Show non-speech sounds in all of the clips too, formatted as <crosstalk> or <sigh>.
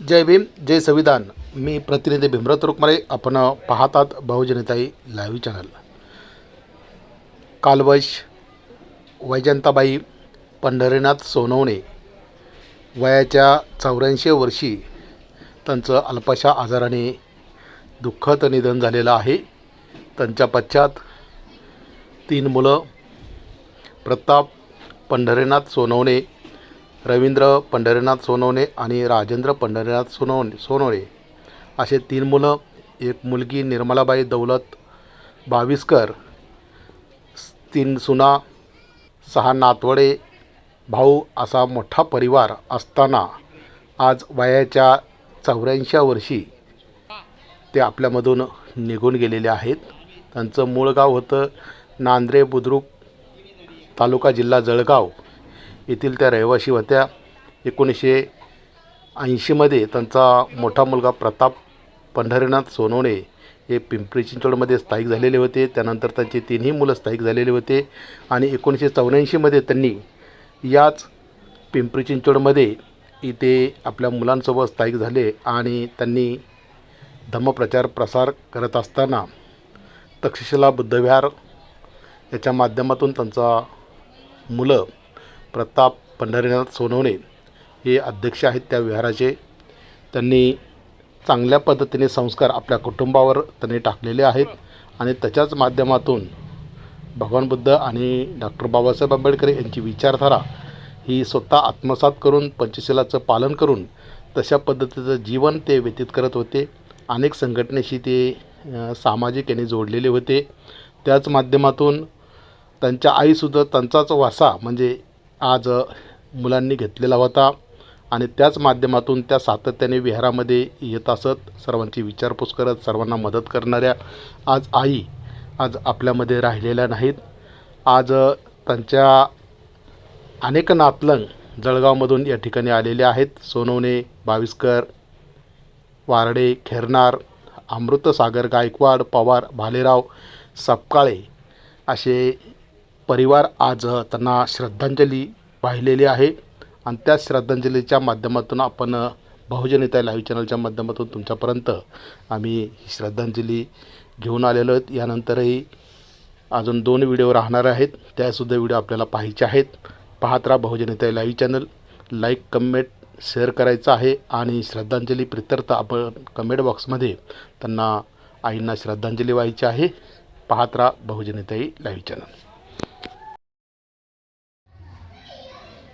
जय भीम जय संविधान. मी प्रतिनिधी भीमरत रुकमारे आपण पाहतात बहुजनताई लाईव्ह चॅनल. कालवश वैजंताबाई पंढरीनाथ सोनवणे वयाच्या चौऱ्याऐंशी वर्षी त्यांचं अल्पशा आजाराने दुःखद निधन झालेलं आहे. त्यांच्या पश्चात तीन मुलं प्रताप पंढरीनाथ सोनवणे रवींद्र पंढरीनाथ सोनवणे आणि राजेंद्र पंढरीनाथ सोनवणे सोनवणे असे तीन मुलं एक मुलगी निर्मलाबाई दौलत बाविस्कर तीन सुना सहा नातवडे भाऊ असा मोठा परिवार असताना आज वयाच्या चौऱ्याऐंशी वर्षी ते आपल्यामधून निघून गेलेले आहेत. त्यांचं मूळ गाव होतं नांद्रे बुद्रुक तालुका जिल्हा जळगाव. येथील त्या रहिवासी होत्या. एकोणीसशे ऐंशीमध्ये त्यांचा मोठा मुलगा प्रताप पंढरीनाथ सोनवणे हे पिंपरी चिंचवडमध्ये स्थायिक झालेले होते. त्यानंतर त्यांची तिन्ही मुलं स्थायिक झालेले होते आणि एकोणीसशे चौऱ्याऐंशीमध्ये त्यांनी याच पिंपरी चिंचवडमध्ये इथे आपल्या मुलांसोबत स्थायिक झाले आणि त्यांनी धम्मप्रचार प्रसार करत असताना तक्षशिला बुद्धविहार याच्या माध्यमातून त्यांचा मुलं प्रताप पंढरीनाथ सोनवणे हे अध्यक्ष आहेत त्या विहाराचे. त्यांनी चांगल्या पद्धतीने संस्कार आपल्या कुटुंबावर त्यांनी टाकलेले आहेत आणि त्याच्याच माध्यमातून भगवान बुद्ध आणि डॉक्टर बाबासाहेब आंबेडकर यांची विचारधारा ही स्वतः आत्मसात करून पंचशिलाचं पालन करून तशा पद्धतीचं जीवन ते व्यतीत करत होते. अनेक संघटनेशी ते सामाजिक यांनी जोडलेले होते. त्याच माध्यमातून त्यांच्या आईसुद्धा त्यांचाच वासा म्हणजे आज मुलांनी घेतलेला होता आणि त्याच माध्यमातून त्या सातत्याने विहारामध्ये येत असत. सर्वांची विचारपूस करत सर्वांना मदत करणाऱ्या आज आई आज आपल्यामध्ये राहिलेल्या नाहीत. आज त्यांच्या अनेक नातलंग जळगावमधून या ठिकाणी आलेले आहेत. सोनवणे बाविस्कर वारडे खेरनार अमृतसागर गायकवाड पवार भालेराव सपकाळे असे परिवार आज त्यांना श्रद्धांजली वाहिलेली आहे. आणि त्या श्रद्धांजलीच्या माध्यमातून आपण अ, बहुजनिता लाईव्ह चॅनलच्या माध्यमातून तुमच्यापर्यंत आम्ही ही श्रद्धांजली घेऊन आलेलो आहेत. यानंतरही अजून दोन व्हिडिओ राहणार आहेत. त्यासुद्धा व्हिडिओ आपल्याला पाहायचे आहेत. पाहत राहा बहुजनिता live channel. Like comment share करायचं आहे. आणि श्रद्धांजली प्रित्यर्थ आपण कमेंट बॉक्समध्ये त्यांना आईंना श्रद्धांजली व्हायची आहे. पाहत राहा बहुजनिताई लाईव्ह चॅनल.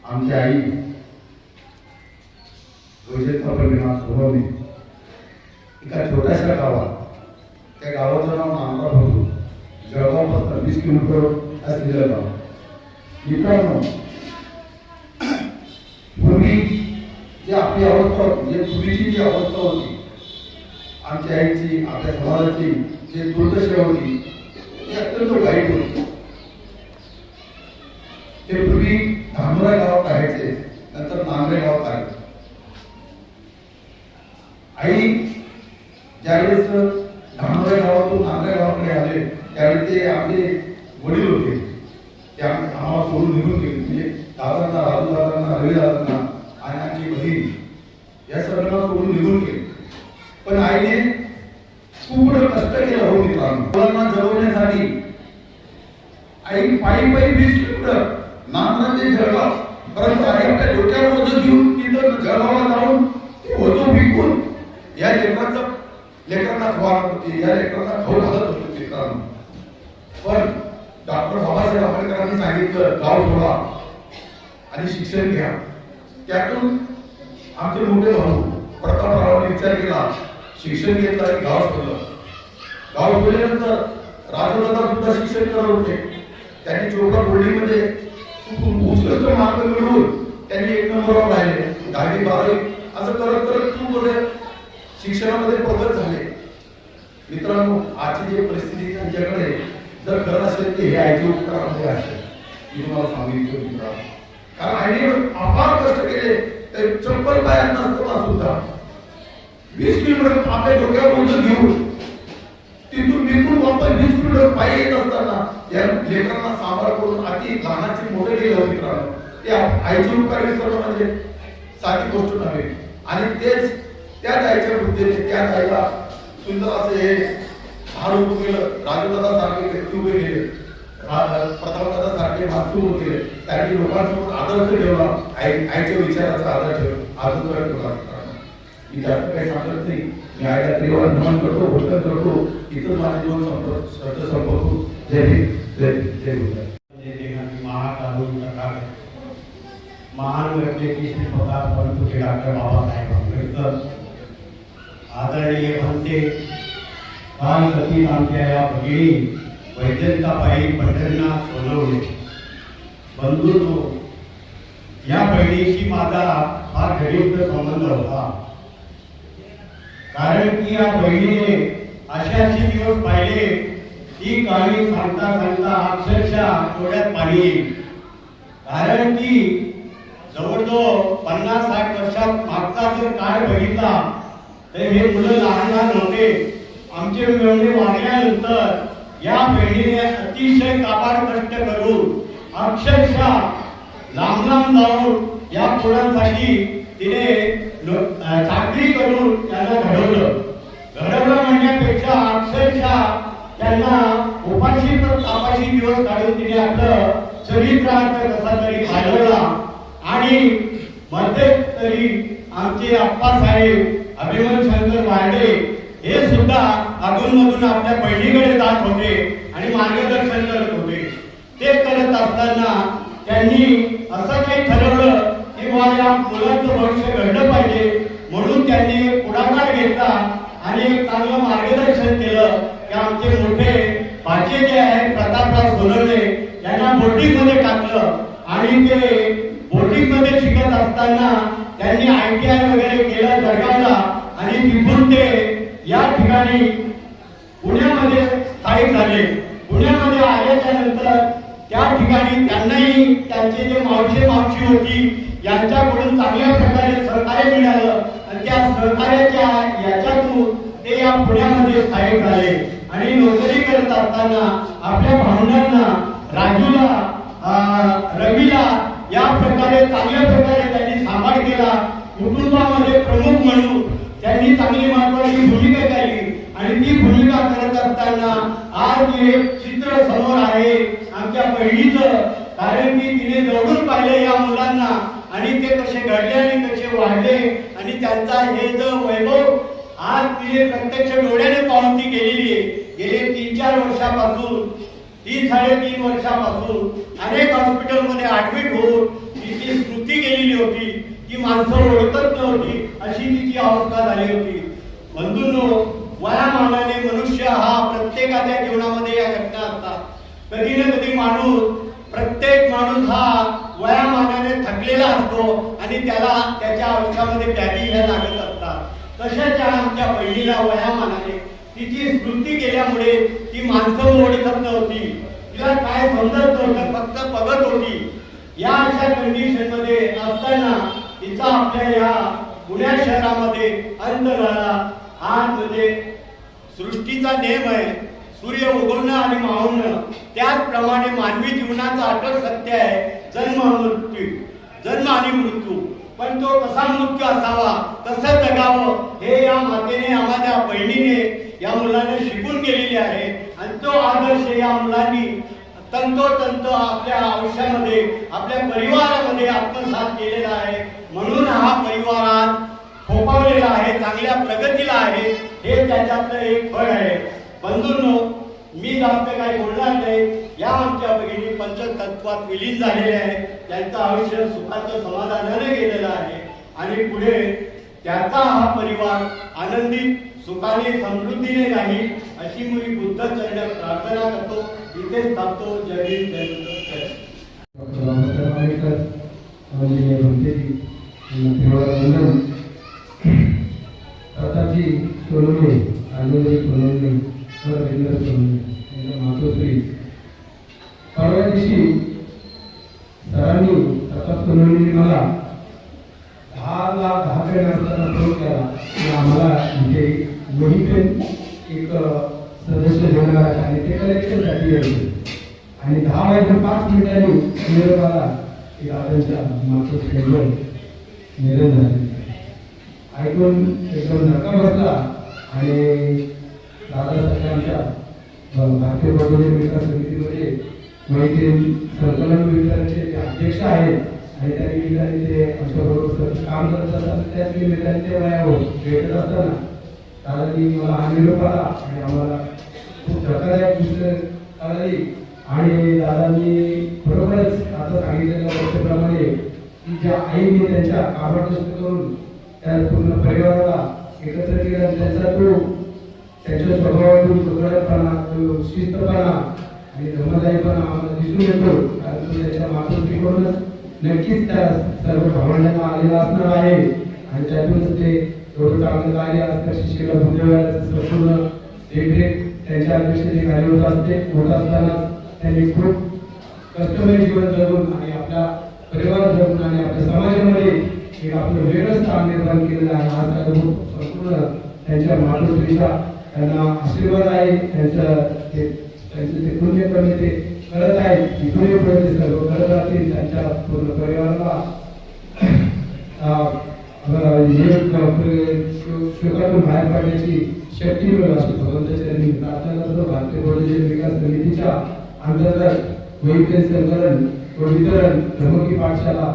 आमची आई रोजेता परिणाम सोनवणे एका छोट्याशा गावात. त्या गावाचं नाव नांदगाव होतं. जळगावपासून वीस किलोमीटर असलेलं गाव मित्रांनो पूर्वी जी आपली अवस्था होती जे पूर्वीची जी अवस्था होती आमच्या आईची आपल्या समाजाची जे दुर्दशा होती ती अत्यंत वाईट होती. ते पूर्वी धामोरा गावात राहायचे नंतर नांदरे गावात आले आई ज्यावेळेस धामोरा गावातून नांदरे गावाकडे आले त्यावेळी ते आपले वडील होते. त्या आम- आम्हाला सोडून निघून गेले. म्हणजे दादांना राजू दादांना रवी दादांना आणि आमची बहीण या सगळ्यांना सोडून निघून गेले. पण आईने खूप कष्ट केलं हो मित्रांनो मुलांना जगवण्यासाठी आई पायी पायी वीस किलोमीटर नांदरा ते जळगाव परंतु आई आपल्या डोक्यावर ओझं घेऊन तिथं जळगावला जाऊन ते ओझं विकून या लेकरांचं लेकरांना खवारत होती या लेकरांना खाऊ घालत होते मित्रांनो पण डॉक्टर बाबासाहेब आंबेडकरांनी सांगितलं गाव सोडा आणि शिक्षण घ्या त्यातून आमचे मोठे भाऊ प्रतापरावांनी विचार केला शिक्षण घेतलं आणि गाव सोडलं गाव सोडल्यानंतर राजदादा सुद्धा शिक्षण करत होते त्यांनी चोपडा बोर्डिंगमध्ये खूप उत्कृष्ट मार्क मिळवून त्यांनी एक नंबरवर राहिले दहावी बारावी असं करत करत खूप मोठे शिक्षणामध्ये प्रगत झाले मित्रांनो आजची जी परिस्थिती त्यांच्याकडे जर करत असेल ते हे आयटी उपकारामध्ये असेल? मी तुम्हाला सांगितलं मित्रा कारण आईने अपार कष्ट केले तर चप्पल पायात नसताना सुद्धा वीस किलोमीटर आपल्या डोक्यावर ओझं घेऊन तिथून निघून वापस वीस किलोमीटर पायी येत असताना या लेकरांना सांभाळ करून अति लहानाचे मोठे गेले मित्रांनो. ते आईचे उपकार विसरणं म्हणजे? साधी गोष्ट नव्हे. आणि तेच त्याच आईच्या बुद्धीने त्याच आईला सुंदर असे हे झाड उभं केलं राजदादा सारखे व्यक्ती उभे केले. प्रतापदादा सारखे माणसं उभे केले. त्यांनी लोकांसमोर आदर्श ठेवला. आई आईच्या विचाराचा आदर ठेवला आदर ठेवला मी जास्त काही सांगत नाही. मी आईला नमन करतो करतो. इथं माझे दोन संपर्क शब्द संपर्क जय हिंद. जय जय गुजरात जे महान व्यक्ती डॉक्टर बाबासाहेब आंबेडकर. आदरणीय काल कथित आमच्या या भगिनी वैद्यंताबाई पंढरीनाथ सोनवणे. बंधुत्व या बहिणीशी माझा फार घनिष्ठ संबंध होता. कारण की या बहिणीने असे असे दिवस पाहिले ही कहाणी सांगता सांगता अक्षरशः डोळ्यात पाणी येईल. कारण की जवळजवळ पन्नास साठ वर्षात मागचा जर काळ बघितला तर हे मुलं लहान लहान होते. आमचे मिळवणे वाढल्यानंतर या बहिणीने अतिशय काबाड कष्ट करून अक्षरशः लांब लांब जाऊन या मुलांसाठी तिने चाकरी करून त्यांना घडवलं. घडवलं म्हणण्यापेक्षा अक्षरशः त्यांना उपाशी तापाशी दिवस काढून तिने आपलं चरित्रार्थ कसा तरी घालवला. आणि मध्यंतरी आमचे आप्पासाहेब अभिमन शंकर वार्डे हे सुद्धा अधूनमधून आपल्या बहिणीकडे जात होते आणि मार्गदर्शन करत होते. ते करत असताना त्यांनी असं काही ठरवलं की बा या मुलांचं भविष्य घडलं पाहिजे. म्हणून त्यांनी पुढाकार घेतला आणि एक चांगलं मार्गदर्शन केलं की आमचे मोठे भाचे जे आहेत प्रतापराव सोनवणे यांना बोर्डिंगमध्ये टाकलं. आणि ते बोर्डिंगमध्ये शिकत असताना त्यांनी आय टी आय वगैरे केलं जळगावला आणि तिथून ते या ठिकाणी पुण्यामध्ये स्थायिक झाले. पुण्यामध्ये आल्याच्यानंतर त्या ठिकाणी त्यांनाही त्यांचे जे मावशी मावशी होती यांच्याकडून चांगल्या प्रकारे सहकार्य मिळालं आणि त्या सहकार्याच्या याच्यातून ते या पुण्यामध्ये स्थायिक झाले. आणि नोकरी करत असताना आपल्या भावंडांना राजूला अं, रवीला या प्रकारे चांगल्या प्रकारे त्यांनी सांभाळ केला. कुटुंबामध्ये प्रमुख म्हणून त्यांनी चांगली महत्वाची भूमिका केली आणि ती भूमिका करत असताना आज हे चित्र समोर आहे. आमच्या बहिणीचं. कारण की तिने जवळून पाहिले या मुलांना. आणि ते कसे घडले आणि कसे वाढले. आणि त्यांचा हे जो वैभव आज तिने प्रत्यक्ष डोळ्याने पाहून ती गेलेली आहे. गेले तीन चार वर्षापासून. तीन साडेतीन वर्षापासून. अनेक हॉस्पिटलमध्ये ऍडमिट होऊन तिची स्मृती गेलेली होती. ती माणसं ओळखत नव्हती अशी तिची अवस्था झाली होती. बंधूंनो वयामानाने मनुष्य हा प्रत्येकाच्या जीवनामध्ये या घटना असतात कधी ना कधी माणूस प्रत्येक माणूस हा वयामानाने थकलेला असतो आणि त्याला त्याच्या आयुष्यामध्ये व्याधी ह्या लागत असतात. तशाच या आमच्या बहिणीला वयामानाने तिची स्मृती केल्यामुळे ती माणसं ओळखत नव्हती. तिला काय समजत नव्हतं फक्त बघत होती. या अशा कंडिशनमध्ये असताना तिचा आपल्या या पुण्या शहरामध्ये अंत झाला हा म्हणजे सृष्टीचा नेम आहे सूर्य उगवणं आणि मावणं त्याचप्रमाणे मानवी जीवनाचा अटक सत्य आहे जन्म मृत्यू. जन्म आणि मृत्यू. पण तो कसा मृत्यू असावा कसं जगावं हे या मातेने आम्हाला बहिणीने या मुलाने शिकून गेलेले आहे. आणि तो आदर्श या मुलांनी तंतोतंत आपल्या आयुष्यामध्ये आपल्या परिवारामध्ये आत्मसात केलेला आहे. म्हणून हा परिवार फोपावलेला आहे चांगल्या प्रगतीला आहे. हे त्याच्यातलं एक फळ आहे. बंधूंनो मी जास्त काही बोलणार नाही. या आमच्या भगिनी पंचतत्वात विलीन झालेले आहे त्यांचं आयुष्य सुखाचं समाधानाने गेलेलं आहे. आणि पुढे त्याचा हा परिवार आनंदित सुखाने समृद्धीने राहील अशी मी बुद्ध चरणात प्रार्थना करतो इथे थांबतो जय हिंद जय सोनवणे आनंदी सोनवणे व रवींद्र सोनवणे यांच्या मातोश्री. परवा दिवशी सरांनी प्रताप सोनवणेंनी मला दहा लाख दहा पेन फोन केला. की आम्हाला इथे वहीपेन एक सदस्य देणार आणि ते कलेक्शनसाठी यायचे आणि दहा वाजून पाच मिनिटांनी निरोपाला की दादांच्या मागचं शेड्यूल निधन झाले ऐकून एकदम धक्का बसला. आणि दादासाठी आमच्या भारतीय बौद्धिक विकास समितीमध्ये माहिती संकलन विभागाचे जे अध्यक्ष आहेत. आणि त्या निमित्ताने ते आमच्याबरोबर सतत काम करत असतात त्याच निमित्ताने ते वयावर भेटत असताना. दादांनी मला हा निरोप आणि आम्हाला खूप धक्कादायक गोष्ट कळाली आणि दादांनी खरोखरच आता सांगितलेल्या गोष्टीप्रमाणे की ज्या आईने त्यांच्या कामात करून त्या पूर्ण परिवाराला एकत्र केला त्यांचा तो त्यांच्या स्वभावातून सुदृढपणा तो शिस्तपणा आणि धर्मदायीपणा आम्हाला दिसून येतो. कारण तो त्याच्या मातृत्वीकडूनच नक्कीच त्या सर्व भावंडांना आलेला असणार आहे. आणि त्यातूनच ते एवढं चांगलं कार्य आज त्या संपूर्ण देखरेख त्यांच्या अध्यक्षतेखाली होत असते होत असताना त्यांनी खूप कष्टमय जीवन जगून आणि आपला परिवार जगून आणि आपल्या समाजामध्ये एक आपलं वेगळं स्थान निर्माण केलेलं आहे. हा संपूर्ण त्यांच्या मातृत्वीचा त्यांना आशीर्वाद आहे. त्यांचं ते त्यांचं ते पुण्य ते करत आहेत इथून पुढे ते सर्व करत राहतील. त्यांच्या पूर्ण परिवाराला बाहेर काढण्याची शक्ती मिळेल अशी भगवंताच्या प्रार्थना करतो भारतीय बौद्धिक विकास समितीच्या अंतर्गत वैद्य संकलन व वितरण पाठशाला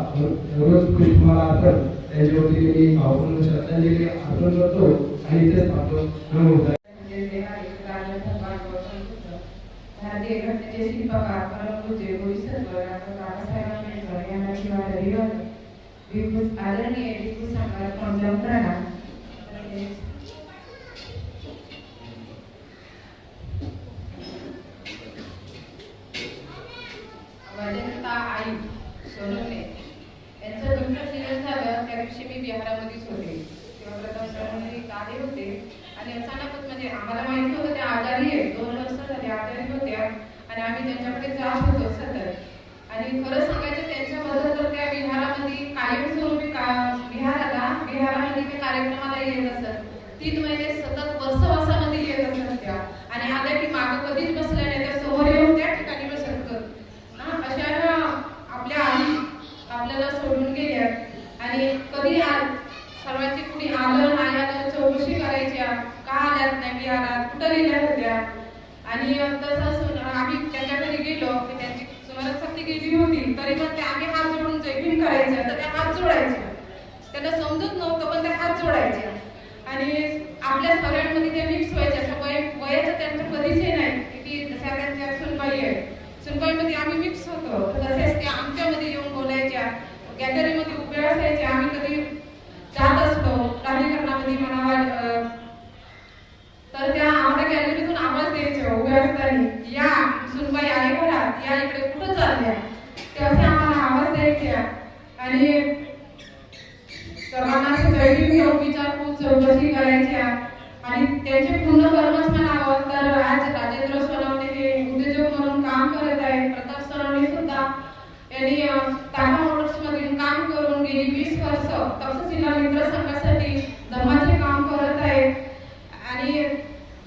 रोज पुष्पमाला अर्पण त्याच्यावरती मी भावपूर्ण श्रद्धांजली अर्पण करतो आणि इथेच भारतीय घटनेचे शिल्पकार परमपूज्य बाबासाहेब आंबेडकर यांना शिवाय रविवार. विभूत आदरणीय विभूत संघात पंजाबराणा तसेच आई सोनवणे यांचं सिरियस झालं त्या दिवशी मी बिहारामध्येच होते तेव्हा प्रथम आले होते आणि अचानकच म्हणजे आम्हाला माहिती होतं त्या आजारी आहे दोन वर्ष झाले आजारी होत्या आणि आम्ही त्यांच्याकडे जात होतो सतत. आणि खरं सांगायचं त्यांच्याबद्दल तर त्या बिहारामध्ये कायमस्वरूपी का बिहाराला बिहारामध्ये ते कार्यक्रमाला येत असत. तीन महिने सतत वर्षवासामध्ये येत असत त्या. आणि आल्या की माग कधीच बसल्या नाही त्या समोर येऊन त्या ठिकाणी बसत ना अशा आपल्या आई आपल्याला सोडून गेल्या. आणि कधी आ सर्वांची कुणी आलं नाही आलं चौकशी करायच्या. का आल्यात नाही बिहारात? कुठं गेल्या होत्या? आणि तसं सुन- आम्ही त्यांच्याकडे गेलो की केली होती तरी पण ते आम्ही हात जोडून जयभीम करायचे तर त्या हात जोडायचे. त्यांना समजत नव्हतं पण त्या हात जोडायचे. आणि आपल्या सगळ्यांमध्ये ते मिक्स व्हायचे असं वय वयाचं त्यांचं कधीच हे नाही किती जसं त्यांच्या सुनबाई आहे सुनबाईमध्ये आम्ही मिक्स होतो. तसेच त्या आमच्यामध्ये येऊन बोलायच्या गॅलरीमध्ये उभ्या असायच्या आम्ही कधी जात असतो प्राधिकरणामध्ये म्हणावा अं, तर त्या आम्हाला गॅलरीतून आवाज द्यायच्या उभ्या असताना या सुनबाई आहे घरात या इकडे कुठं चालल्या ते असे आम्हाला आवाज द्यायच्या आणि सर्वांना असं जैविक घेऊन विचारपूस चौकशी करायच्या आणि त्यांचे पूर्ण कर्मच म्हणावं तर आज राजेंद्र सोनवणे हे उद्योजक म्हणून काम करत आहेत प्रताप सोनवणे सुद्धा यांनी अं, टाटा मोटर्स मधील काम करून गेली वीस वर्ष तक्षशिला मित्र संघासाठी धर्माचे काम करत आहेत आणि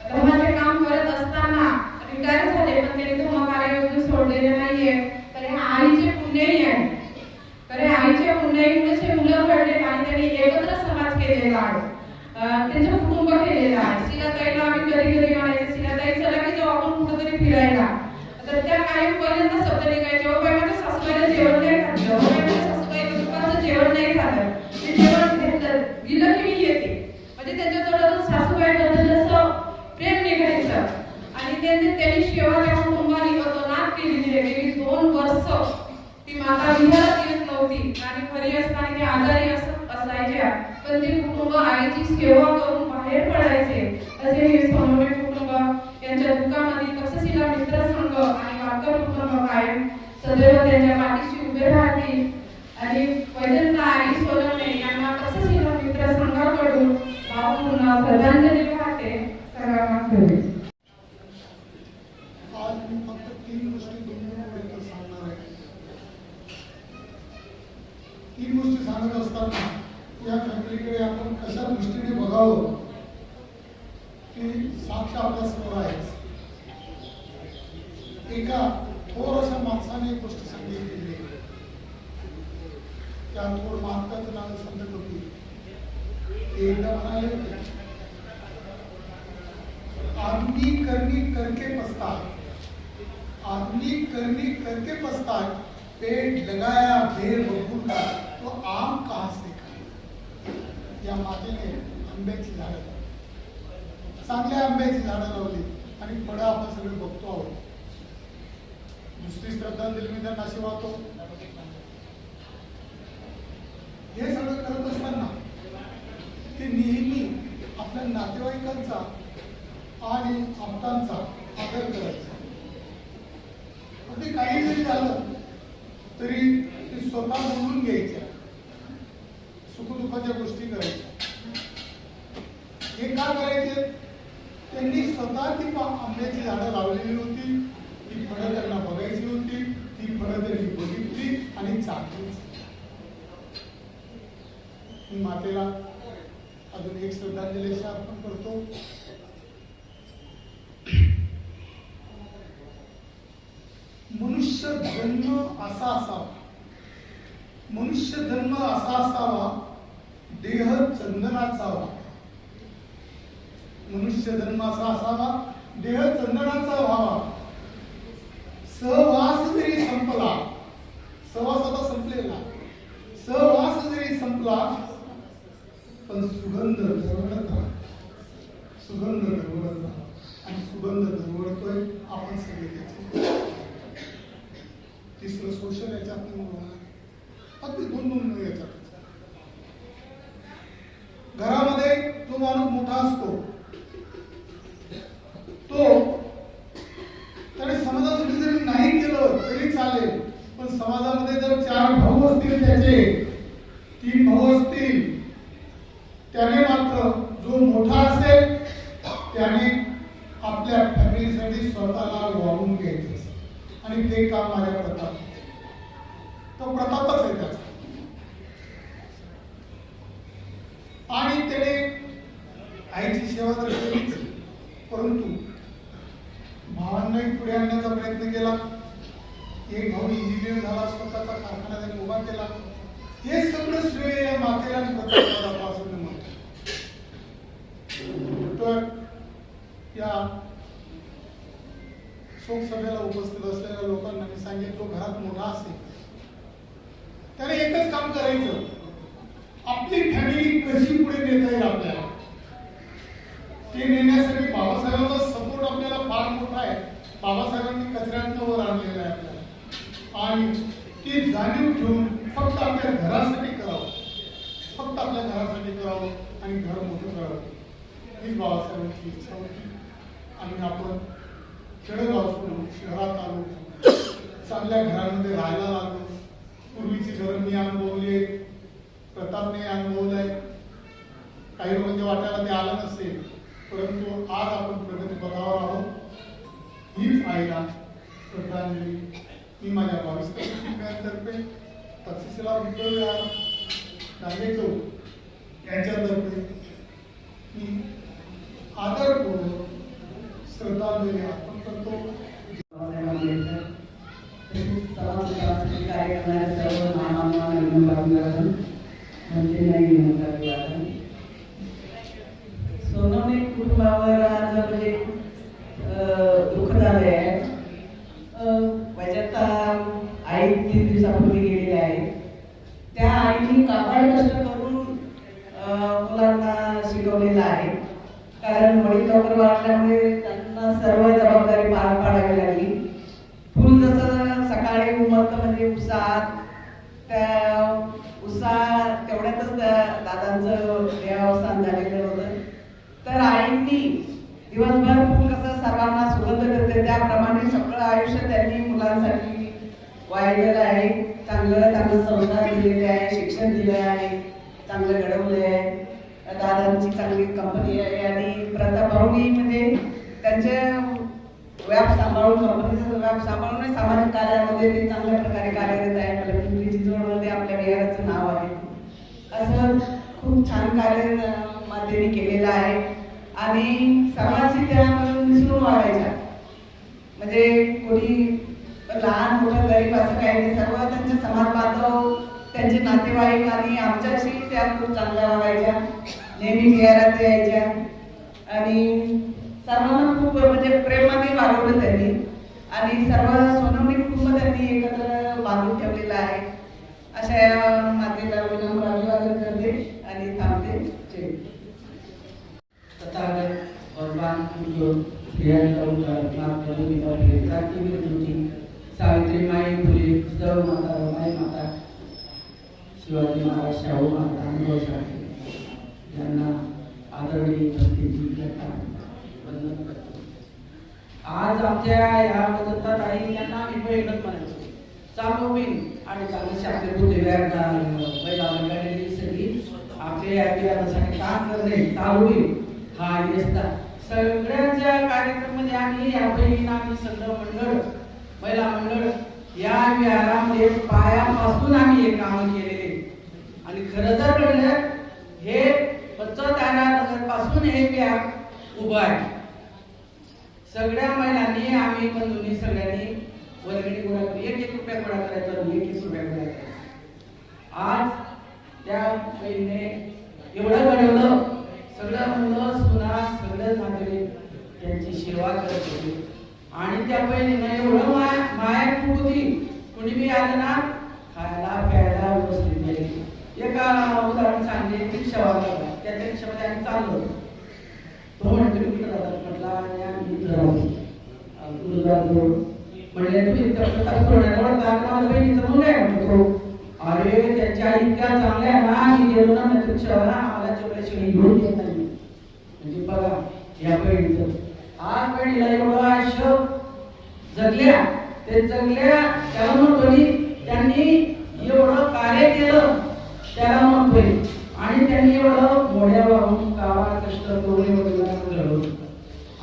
धर्माचे काम करत असताना रिटायर झाले पण त्यांनी धर्म कार्य अजून सोडलेले नाहीये तर हे आईचे पुण्यही आहे तर हे आईच्या पुण्याईमुळे मुलं घडले आणि त्यांनी एकत्र समाज केलेला आहे अं, त्यांचं कुटुंब केलेलं आहे शिलाताईला आम्ही कधी कधी म्हणायचं शिलाताई चला की जाऊ आपण कुठंतरी फिरायला. तर त्या कायम पहिल्यांदा शब्द निघायचे. ओ बाई माझ्या सासूबाईला जेवण नाही खाल्लं ओ बाई माझ्या सासूबाईला दुपारचं जेवण नाही खाल्लं. ते जेवण घेतलं. दिलं की मी येते. म्हणजे त्यांच्याजवळ सासूबाईबद्दल असं प्रेम निघायचं. आणि त्यांनी त्यांनी सेवा त्या कुटुंबाने अतोनात केलेली आहे. गेली दोन वर्ष ती माता विहारात येत नव्हती. आणि घरी असताना ते आजारी असत असायच्या. पण ते कुटुंब आईची सेवा करून बाहेर पडायचे. असे हे सोनवणे कुटुंब यांच्या दुःखामध्ये तक्षशिला मित्र संघ आणि वाकर कुटुंब कायम सदैव त्यांच्या पाठीशी उभे राहतील. आणि वैजंता आणि सोनवणे यांना तक्षशिला मित्र संघाकडून भावपूर्ण श्रद्धांजली वाहते. सर्वांना धन्यवाद. तीन गोष्टी तीन गोष्टी सांगत असताना या फॅमिलीकडे आपण कशा दृष्टीने बघावं? की साक्ष आपल्यासमोर आहे एका थोडस माणसाने एक गोष्ट सांगितलेली त्या थोड महात्म्याचं नाव संत होती ते एकदा म्हणाले होते आदमी करनी करके पछताए आदमी करनी करके पछताए पेट लगाया बेर बबूल का तो आम कहाँ से खाए? या मातेने आंब्याची झाडं लावली. चांगल्या आंब्याची झाडं लावली आणि फळं आपण सगळे बघतो आहोत. दुसरी श्रद्धांजली मी त्यांना अशी वाहतो हे सगळं करत असताना ते नेहमी आपल्या नातेवाईकांचा आणि आमटांचा आदर करायचा. ते काही जरी झालं तरी ते स्वतः बोलून घ्यायच्या सुखदुःखाच्या गोष्टी करायच्या. हे का करायचे? त्यांनी स्वतः ती आंब्याची झाडं लावलेली होती. ती फळं त्यांना ती फळं त्यांनी बघितली आणि चाकली मातेला अजून एक श्रद्धांजली अशी अर्पण करतो. मनुष्य धर्म असा असावा. मनुष्य धर्म असा असावा देह चंदनाचा व्हावा मनुष्य धर्म असा असावा देह चंदनाचा व्हावा. सहवास जरी संपला. सहवास आता संपलेला. सहवास जरी संपला. पण सुगंध दरवळत सुगंध दरवळत आणि सुगंध दरवळतोय आपण सगळे त्याचे तिसरं सोशल याच्यात अगदी दोन दोन याच्यात घरामध्ये जो माणूस मोठा असतो तो त्याने समाजासाठी जरी नाही केलं तरी चालेल पण समाजामध्ये जर चार भाऊ असतील त्याचे तीन भाऊ असतील त्याने मात्र जो मोठा असेल त्याने आपल्या फॅमिलीसाठी स्वतःला वाहून घ्यायचं असतं. आणि ते काम माझ्या प्रताप तो प्रतापच आहे त्याचा आणि त्याने आईची सेवा तर केलीच परंतु भावांनाही पुढे आणण्याचा प्रयत्न केला एक भाऊ इंजिनियर झाला स्वतःचा कारखाना त्यांनी उभा केला हे सगळं श्रेय या मातेला आणि प्रतापला जातं असं मी म्हणतो तर या शोकसभेला उपस्थित असलेल्या लोकांना मी सांगेन जो घरात मोठा असेल त्याने एकच काम करायचं. आपली फॅमिली कशी पुढे नेता येईल आपल्याला? ते नेण्यासाठी बाबासाहेबांचा सपोर्ट आपल्याला फार मोठा आहे. बाबासाहेबांनी कचऱ्यातनं वर आणलेला आहे आपल्याला. आणि ती जाणीव ठेवून फक्त आपल्या घरासाठी करावं. फक्त आपल्या घरासाठी करावं आणि घर मोठं करावं. हीच बाबासाहेबांची इच्छा होती. आणि आपण खेडेगाव सोडून शहरात आलो चांगल्या घरामध्ये राहायला लागलो. पूर्वीची घरं मी अनुभवली प्रतापने अनुभवलंय. काही लोकांच्या वाटायला ते आलं नसेल परंतु आज आपण प्रगती पथावर आहोत. हीच आईला श्रद्धांजली मी माझ्या बावीस कुटुंबियांतर्फे तक्षशिला विठ्ठल विहार यांच्यातर्फे मी आदरपूर्वक श्रद्धांजली अर्पण करतो. नाही कुटुंबावर आज म्हणजे अं, दुःख झाले आहे अं, वैजंता आई तीन दिवसापूर्वी गेलेली आहे त्या आईने काबाड कष्ट करून अं, मुलांना शिकवलेलं आहे कारण वडील लवकर वाढल्यामुळे त्यांना सर्व जबाबदारी पार पाडावी लागली फुल जसं सकाळी उमलतं म्हणजे उसात त्या उसा तेवढ्यातच त्या दादांचं देहावसान झालेलं होतं तर आईंनी दिवसभर फुल कसं सर्वांना सुगंध करते त्याप्रमाणे त्यांनी मुलांसाठी वाढलेलं आहे. चांगलं चांगलं संस्कार दिलेले आहे शिक्षण दिलं आहे चांगलं घडवलं आहे. दादांची चांगली कंपनी आहे आणि प्रताप भाऊनी म्हणजे त्यांचे व्याप सांभाळून कंपनीचा व्याप सांभाळून सामाजिक कार्यामध्ये ते चांगल्या प्रकारे कार्यरत आहे. मला पिंपरी चिंचवडमध्ये आपल्या विहाराचं नाव आहे. असं खूप छान कार्य माध्यमी केलेलं आहे. आणि समाजाची त्यामधून मिसळून वाढायच्या म्हणजे कोणी लहान मोठं गरीब असं काही नाही. सर्व त्यांचे समाज बांधव त्यांचे नातेवाईक आणि आमच्याशी त्या खूप चांगल्या वागायच्या नेहमी विहारात यायच्या. आणि सर्वांना खूप म्हणजे प्रेमाने वागवलं त्यांनी. आणि सर्व सोनवणी कुटुंब त्यांनी एकत्र बांधून ठेवलेलं आहे. अशा या मातेला विनम्र अभिवादन करते आणि थांबते. जय उद्धार ज्योती सावित्री माई फुले जव माता माता शिवाजी महाराज शाहू माता अनुभव साठे यांना आदरणीय वंदन करतो आज आमच्या या बदलतात आई यांना आम्ही बहीणच म्हणायचो चालूबीन आणि चालू आपले बुद्धिव्या महिला सगळी आपल्या काम करणे चालू हा येतात सगळ्यांच्या कार्यक्रमामध्ये आम्ही या बहीण आम्ही सगळं मंडळ महिला मंडळ या विहारामध्ये पायापासून आम्ही हे काम केलेले. आणि खरं तर म्हणलं हे पंचतारा पासून हे विहार उभं आहे. सगळ्या महिलांनी आम्ही बंधूंनी सगळ्यांनी वर्गणी गोळा एक एक रुपया गोळा करायचा एक एक रुपया गोळा करायचा. आज त्या बहिणीने एवढं घडवलं सगळं मुलं सुना सगळं नातेवाईक त्यांची सेवा करत होते आणि त्या बहिणीनं एवढं माय माया खूप होती कोणी बी आलं ना खायला प्यायला व्यवस्थित द्यायची एका उदाहरण सांगले रिक्षावाला होता. त्याच्या रिक्षामध्ये आम्ही चाललो. तो म्हणतो मी कुठं जातात म्हटलं आणि आम्ही इथं राहतो अं, म्हणले तुम्ही इथं प्रताप माझ्या बहिणीचा मुलं आहे. म्हणतो अरे त्याच्या इतक्या चांगल्या आहे ना मी गेलो ना रिक्षावाला आम्हाला चौकशी घेऊन येत नाही. म्हणजे बघा या बहिणीचं आज बहिणीला जगल्या ते जगल्या त्याला म्हणतो त्यांनी एवढं कार्य केलं त्याला म्हणतोय. आणि त्यांनी एवढं मोड्या वाहून गावात कष्ट करून मुलांना घडवलं.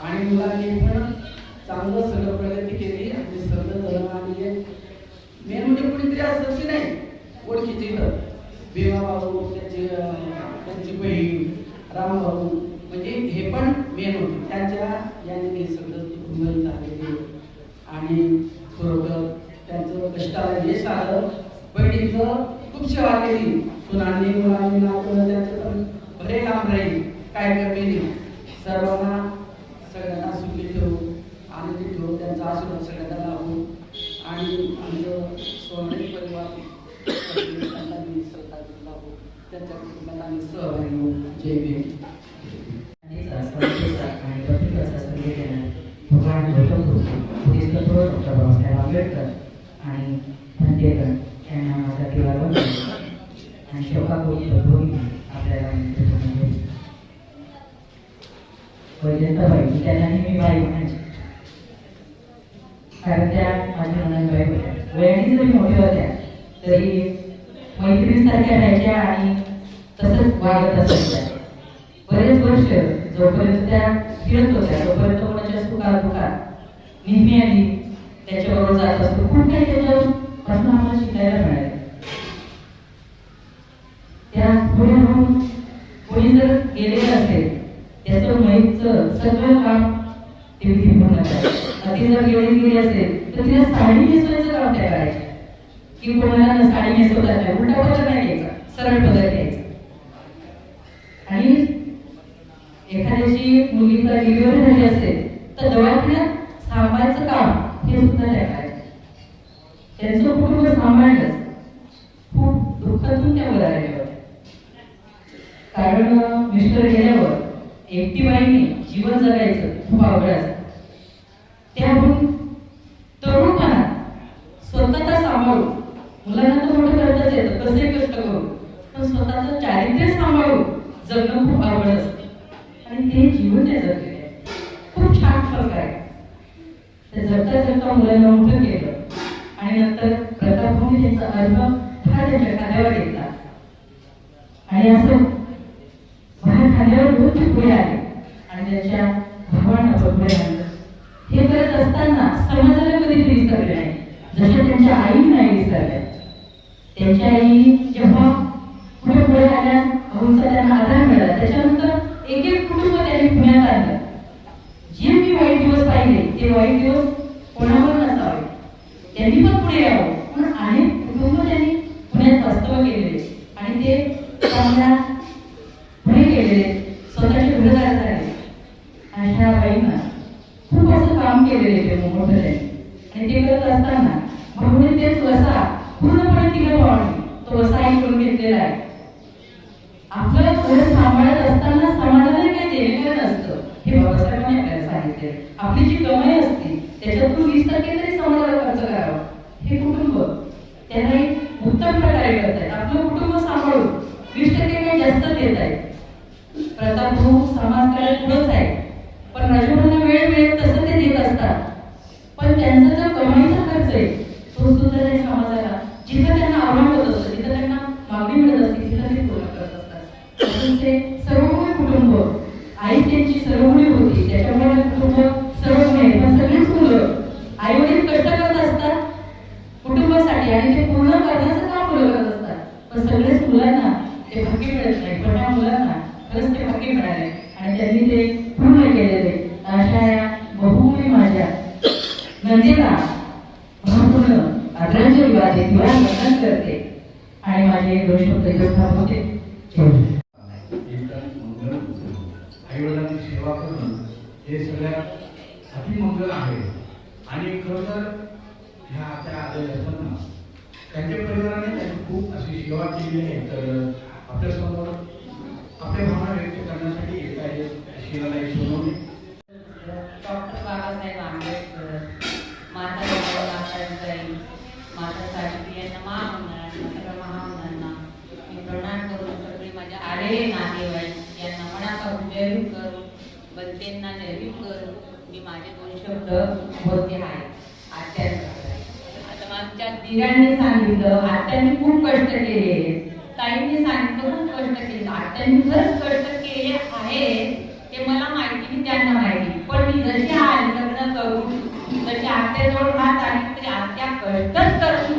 आणि मुलांनी पण चांगलं सगळं प्रगती केली आणि सगळं जण मेन म्हणजे कुणीतरी असतं की नाही ओळखीचे इथं. भीमा भाऊ त्याची त्यांची बहीण राम भाऊ म्हणजे हे पण मेन होते. त्यांच्या याने निसर्ग सगळं कुटुंब झालेले आणि बरोबर त्यांचं कष्टाला यश आलं बहिणीचं खूप सेवा केली. सुनांनी मुलांनी नातवं त्यांचं भरे लांब राहील. काय करणे सर्वांना सगळ्यांना सुखी ठेवू आनंदी ठेवू त्यांचा आशीर्वाद सगळ्यांना लावू आणि आमचं सोनणी परिवार <coughs> त्यांना लावू त्यांच्या कुटुंबात आम्ही सहभागी होऊ जय भीम. आंबेडकर आणि धनतेकर यांना माझा किंवा आणि शोकाकोटी आपल्याला म्हणजे वैजंताबाई बाई म्हणायची कारण त्या माझ्या मनात होत्या जरी मोठ्या होत्या तरी मैत्रिणीसारख्या राहायच्या आणि तसंच वागत असायच्या बरेच वर्ष जोपर्यंत त्या फिरत होत्या तोपर्यंत कोणाच्या सुखात दुखात नेहमी आली त्याच्याबरोबर जात असतो. खूप काही त्याच्यापासून आम्हाला शिकायला मिळाले. त्या पुण्याहून कोणी जर गेलेलं असेल त्याचं माहीतचं सगळं काम ते विधी अति जर गेली गेली असेल तर तिला साडी नेसवायचं काम त्या करायच्या की कोणाला साडी नेसवता नाही उलटा पदर नाही घ्यायचा. सरळ पदर घ्यायचा आणि एखाद्याची मुलीला डिलिव्हरी झाली असेल तर दवाखान्यात थांबायचं काम हे सुद्धा त्या करायच्या त्यांचं कुटुंब सांभाळलंच खूप दुःखातून त्या वर कारण मिस्टर गेल्यावर एकटी बाईने जीवन जगायचं खूप अवघड असतं. त्याहून तरुणपणा स्वतःचा सांभाळून मुलांना तर मोठं करताच येतं कसे कष्ट करून पण स्वतःचं चारित्र्य सांभाळून जगणं खूप आवड असतं. आणि ते जीवन त्या जगलेले खूप छान फरक आहे. ते जगता जगता मुलांना मोठं केलं. आणि नंतर प्रतापभाऊने त्यांचा अर्थ हा त्यांच्या खांद्यावर घेतला आणि असं बाहेर खांद्यावर घेऊन ते पुढे आले. आणि त्यांच्या भावांना पुढे आणलं हे करत असताना समाजाला कधी ते विसरले नाही. जसे त्यांच्या आई नाही विसरल्या त्यांच्या आई जेव्हा पुढे पुढे आल्या भाऊंचा त्यांना आधार मिळाला. त्याच्या एक एक कुटुंब त्यांनी पुण्यात आणलं. जे मी वाईट दिवस पाहिले ते वाईट दिवस कोणावर नसावे. त्यांनी पण पुढे यावं म्हणून अनेक कुटुंब त्यांनी पुण्यात वास्तव केलेले आणि ते चांगल्या पुढे गेलेले पदवीधर झाले अशा बाईंना खूप असं काम केलेलं आहे ते मोठं आणि ते करत असताना भाऊने ते वसा पूर्णपणे तिला पावणे तो वसा ऐकून घेतलेला आहे आपलं घर सांभाळत असताना समाजाला काही देणं नसतं हे बाबासाहेबांनी आपल्याला सांगितले आपली जी कमाई असते त्याच्यातून वीस टक्के तरी समाजाला खर्च करावा हे कुटुंब त्यांना एक उत्तम प्रकारे करत आहेत आपलं कुटुंब सांभाळून वीस टक्के काही जास्त देत आहेत प्रताप भाऊ समाजकार्यात पुढंच आहे पण राजूभाऊंना वेळ मिळेल तसं ते देत असतात पण त्यांचा जो कमाईचा खर्च आहे तो सुद्धा त्या समाजाला जिथं त्यांना आव्हान होत असतं जिथं त्यांना मागणी मिळत असते तिथं ते पूर्ण करत असतात तसंच ते सर्वमय कुटुंब आई त्यांची सर्वमय होती त्याच्यामुळे कुटुंब सर्वमय पण सगळीच मुलं आई वडील कष्ट करत असतात कुटुंबासाठी आणि ते पूर्ण करण्याचं काम मुलं करत असतात पण सगळेच मुलांना ते भाग्य मिळत नाही पण त्या मुलांना खरंच ते भाग्य मिळाले आणि त्यांनी ते पूर्ण केलेले अशा या बहुमय माझ्या नंदीला महत्त्वपूर्ण आदरांजली वादे किंवा वंदन करते आणि माझे दोन शब्द इथं थांबवते आई वडिलांची सेवा करणं हे सगळ्यात अतिमंगल आहे आणि खरं तर ह्या त्या आलेल्या असताना त्यांच्या परिवाराने त्यांची खूप अशी सेवा केली आहे तर आपल्यासमोर आपल्या भावना व्यक्त करण्यासाठी येत आहे शिलालाई सोनवणे डॉक्टर बाबासाहेब आंबेडकर माता माताई माता सावित्री यांना महामंडळांना सगळ्या महामंडळांना मी प्रणाम करून सगळे माझ्या आलेले नातेवाईक यांना मनापासून जयरूप करून बनतेंना जयरूप करून मी माझे दोन शब्द बोलते आहे. आत्यांबद्दल आता आमच्या दिरांनी सांगितलं आत्यांनी खूप कष्ट केले. ताईंनी सांगितलं खूप कष्ट केले. आत्यांनी खरंच कष्ट केले आहे ते मला माहिती की त्यांना माहिती. पण मी जशी आहे लग्न करून जशी आत्याजवळ हात आली तरी आत्या कष्टच करत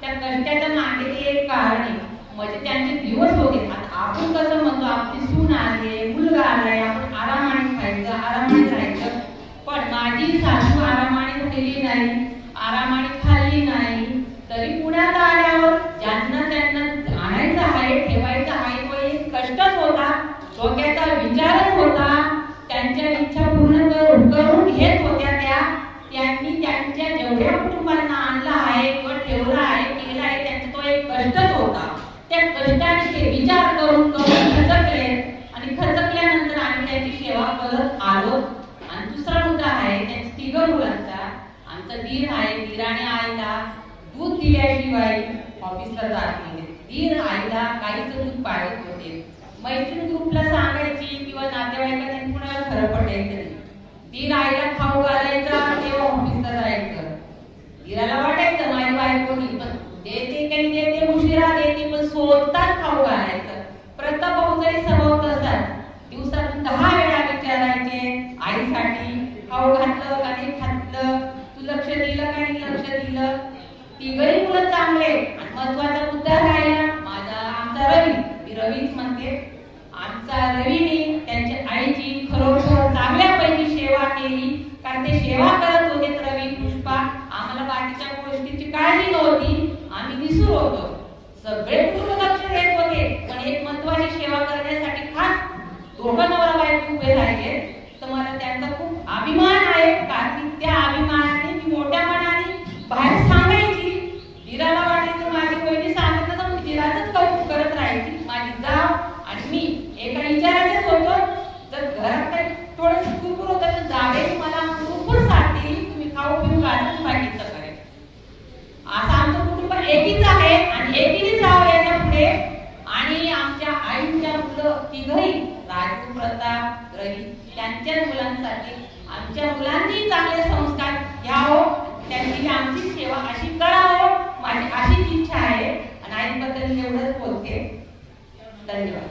त्या कष्टाच्या मागे एक कारण आहे. म्हणजे त्यांचे दिवस होते. आता आपण कसं म्हणतो आपली सून आले मुलगा आलाय आपण आरामाने खायचं आरामाने राहायचं पण माझी सासू आरामाने राहिली नाही आरामाने खाल्ली नाही. तरी पुण्यात आल्यावर ज्यांना त्यांना आणायचं आहे ठेवायचं आहे तो एक कष्टच होता. डोक्याचा विचारच होता. त्यांच्या इच्छा पूर्ण करून घेत होत्या त्या. त्यांनी त्यांच्या जेवढ्या कुटुंबांना आणलं आहे व ठेवलं आहे केलं आहे त्यांचा तो एक कष्टच होता त्या विचार करून करून खचकले. आणि खचकल्यानंतर आम्ही त्याची सेवा करत आलो. आणि दुसरा मुद्दा आहे त्यांच्या तिघ मुलांचा. आमचा दीर आहे दीराने आईला दूध दिल्याशिवाय ऑफिसला जात नाही दीर आईला काहीच दूध पाळत होते. मैत्रीण ग्रुपला सांगायची किंवा नातेवाईकांनी कुणाला खरं पडायचं नाही. दीर आईला खाऊ घालायचा तेव्हा ऑफिसला जायचं. दीराला वाटायचं माझी बायको पण देते काही देते उशिरा देते पण स्वतःच खाऊ घालायचं. प्रताप भाऊचाही स्वभाव तसाच दिवसात दहा वेळा विचारायचे आईसाठी खाऊ घातलं का नाही घातलं तू लक्ष दिलं का नाही लक्ष दिलं? तिघही मुलं चांगले. आणि महत्त्वाचा मुद्दा राहिला माझा आमचा रवी. मी रवीच म्हणते आमचा रवीने त्यांच्या आईची खरोखर चांगल्यापैकी सेवा केली. कारण ते सेवा करत होते रवी पुष्पा. आम्हाला बाकीच्या गोष्टींची काळजी नव्हती. आम्ही विसरू होतो. सगळे पूर्ण लक्ष देत होते पण एक महत्वाची सेवा करण्यासाठी खास दोघं नवरा बायको उभे राहिले तर मला त्यांचा खूप अभिमान आहे कारण की त्या अभिमानाने मी मोठ्या मनाने बाहेर सांगायची धीराला वाटायचं माझी बहिणी सांगत नसं मी धीराचंच कौतुक करत राहायची माझी जाव आणि मी एका विचारायचंच होतो जर घरात काही थोडंसं कुरकुर होतं तर जावे मला भरपूर साथ दिली तुम्ही खाऊ पिऊ घालून बाकीचं करायचं असं आमचं कुटुंब एकीच आहे आणि एकीनेच राहावं याच्यापुढे आणि आमच्या आईच्या मुलं तिघही राजू रवी त्यांच्या मुलांसाठी आमच्या मुलांनी चांगले संस्कार घ्यावं. त्यांची आमची सेवा अशी करावं. माझी अशीच इच्छा आहे. आणि आईबद्दल एवढंच बोलते. धन्यवाद.